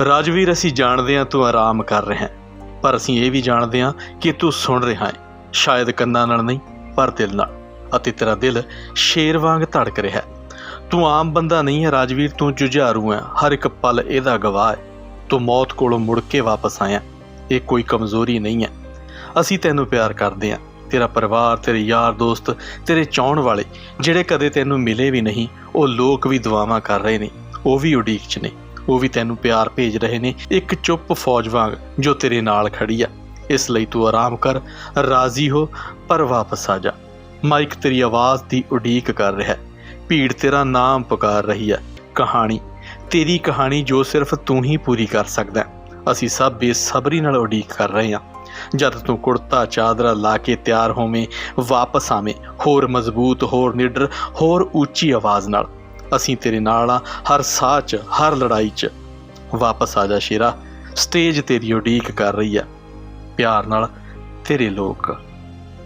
ਰਾਜਵੀਰ, ਅਸੀਂ ਜਾਣਦੇ ਹਾਂ ਤੂੰ ਆਰਾਮ ਕਰ ਰਿਹਾ ਹੈ, ਪਰ ਅਸੀਂ ਇਹ ਵੀ ਜਾਣਦੇ ਹਾਂ ਕਿ ਤੂੰ ਸੁਣ ਰਿਹਾ ਹੈ, ਸ਼ਾਇਦ ਕੰਨਾਂ ਨਾਲ ਨਹੀਂ, ਪਰ ਦਿਲ ਨਾਲ ਅਤੇ ਤੇਰਾ ਦਿਲ ਸ਼ੇਰ ਵਾਂਗ ਧੜਕ ਰਿਹਾ ਹੈ। ਤੂੰ ਆਮ ਬੰਦਾ ਨਹੀਂ ਹੈ ਰਾਜਵੀਰ, ਤੂੰ ਜੁਝਾਰੂ ਹੈ, ਹਰ ਇੱਕ ਪਲ ਇਹਦਾ ਗਵਾਹ ਹੈ। ਤੂੰ ਮੌਤ ਕੋਲੋਂ ਮੁੜ ਕੇ ਵਾਪਸ ਆਇਆ ਇਹ ਕੋਈ ਕਮਜ਼ੋਰੀ ਨਹੀਂ ਹੈ। ਅਸੀਂ ਤੈਨੂੰ ਪਿਆਰ ਕਰਦੇ ਹਾਂ, ਤੇਰਾ ਪਰਿਵਾਰ, ਤੇਰੇ ਯਾਰ ਦੋਸਤ, ਤੇਰੇ ਚਾਹਣ ਵਾਲੇ, ਜਿਹੜੇ ਕਦੇ ਤੈਨੂੰ ਮਿਲੇ ਵੀ ਨਹੀਂ, ਉਹ ਲੋਕ ਵੀ ਦੁਆਵਾਂ ਕਰ ਰਹੇ ਨੇ, ਉਹ ਵੀ ਉਡੀਕ 'ਚ ਨੇ। ਉਹ ਵੀ ਤੈਨੂੰ ਪਿਆਰ ਭੇਜ ਰਹੇ ਨੇ। ਇੱਕ ਚੁੱਪ ਫੌਜ ਵਾਂਗ ਜੋ ਤੇਰੇ ਨਾਲ ਖੜੀ ਆ। ਇਸ ਲਈ ਤੂੰ ਆਰਾਮ ਕਰ, ਰਾਜ਼ੀ ਹੋ, ਪਰ ਵਾਪਸ ਆ ਜਾ। ਮਾਈਕ ਤੇਰੀ ਆਵਾਜ਼ ਦੀ ਉਡੀਕ ਕਰ ਰਿਹਾ ਹੈ। ਭੀੜ ਤੇਰਾ ਨਾਮ ਪੁਕਾਰ ਰਹੀ ਹੈ। ਕਹਾਣੀ, ਤੇਰੀ ਕਹਾਣੀ ਜੋ ਸਿਰਫ ਤੂੰ ਹੀ ਪੂਰੀ ਕਰ ਸਕਦਾ ਅਸੀਂ ਸਭ ਬੇਸਬਰੀ ਨਾਲ ਉਡੀਕ ਕਰ ਰਹੇ ਹਾਂ। ਜਦ ਤੂੰ ਕੁੜਤਾ ਚਾਦਰਾ ਲਾ ਕੇ ਤਿਆਰ ਹੋਵੇਂ, ਵਾਪਸ ਆਵੇਂ, ਹੋਰ ਮਜ਼ਬੂਤ, ਹੋਰ ਨਿਡਰ, ਹੋਰ ਉੱਚੀ ਆਵਾਜ਼ ਨਾਲ। ਅਸੀਂ ਤੇਰੇ ਨਾਲ ਆ, ਹਰ ਸਾਹ 'ਚ, ਹਰ ਲੜਾਈ 'ਚ। ਵਾਪਸ ਆ ਜਾ ਸ਼ੇਰਾ, ਸਟੇਜ ਤੇਰੀ ਉਡੀਕ ਕਰ ਰਹੀ ਆ। ਪਿਆਰ ਨਾਲ ਤੇਰੇ ਲੋਕ।